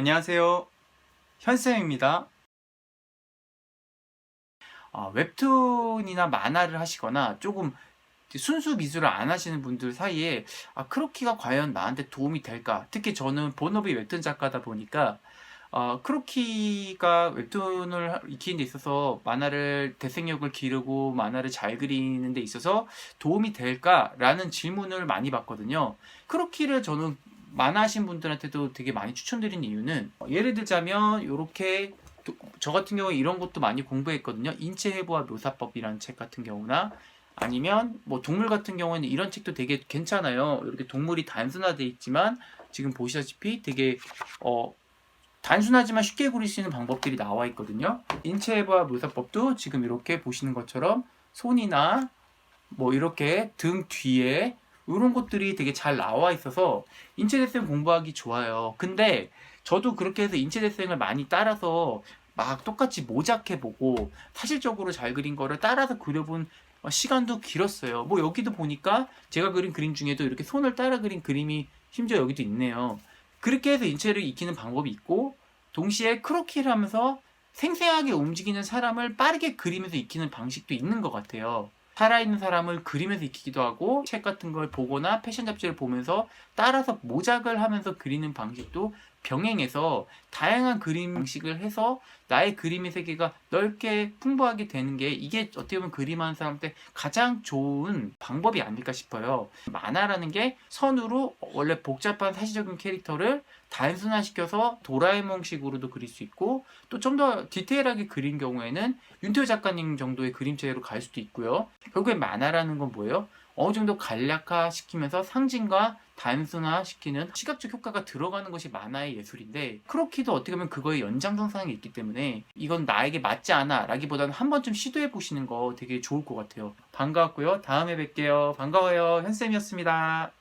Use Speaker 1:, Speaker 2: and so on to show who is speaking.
Speaker 1: 안녕하세요. 현쌤입니다. 아, 웹툰이나 만화를 하시거나 조금 순수 미술을 안 하시는 분들 사이에 아, 크로키가 과연 나한테 도움이 될까? 특히 저는 본업이 웹툰 작가다 보니까 어, 크로키가 웹툰을 익히는 데 있어서 만화를 대생력을 기르고 만화를 잘 그리는 데 있어서 도움이 될까라는 질문을 많이 받거든요. 크로키를 저는 만화 하신 분들한테도 되게 많이 추천드리는 이유는 어, 예를 들자면 이렇게 저 같은 경우에 이런 것도 많이 공부했거든요. 인체 해부와 묘사법이라는 책 같은 경우나 아니면 뭐 동물 같은 경우에는 이런 책도 되게 괜찮아요. 이렇게 동물이 단순화돼 있지만 지금 보시다시피 되게 어 단순하지만 쉽게 그릴 수 있는 방법들이 나와 있거든요. 인체 해부와 묘사법도 지금 이렇게 보시는 것처럼 손이나 뭐 이렇게 등 뒤에 이런 것들이 되게 잘 나와 있어서 인체대생 공부하기 좋아요. 근데 저도 그렇게 해서 인체대생을 많이 따라서 막 똑같이 모작해보고 사실적으로 잘 그린 거를 따라서 그려본 시간도 길었어요. 뭐 여기도 보니까 제가 그린 그림 중에도 이렇게 손을 따라 그린 그림이 심지어 여기도 있네요. 그렇게 해서 인체를 익히는 방법이 있고 동시에 크로키를 하면서 생생하게 움직이는 사람을 빠르게 그리면서 익히는 방식도 있는 것 같아요. 살아있는 사람을 그리면서 익히기도 하고 책 같은 걸 보거나 패션 잡지를 보면서 따라서 모작을 하면서 그리는 방식도 병행해서 다양한 그림 방식을 해서 나의 그림의 세계가 넓게 풍부하게 되는 게 이게 어떻게 보면 그림하는 사람한테 가장 좋은 방법이 아닐까 싶어요. 만화라는 게 선으로 원래 복잡한 사실적인 캐릭터를 단순화시켜서 도라에몽식으로도 그릴 수 있고 또 좀 더 디테일하게 그린 경우에는 윤태호 작가님 정도의 그림체로 갈 수도 있고요. 결국에 만화라는 건 뭐예요? 어느 정도 간략화 시키면서 상징과 단순화 시키는 시각적 효과가 들어가는 것이 만화의 예술인데 크로키도 어떻게 보면 그거의 연장선상에 있기 때문에 이건 나에게 맞지 않아 라기보다는 한 번쯤 시도해 보시는 거 되게 좋을 것 같아요. 반가웠고요. 다음에 뵐게요. 반가워요. 현쌤이었습니다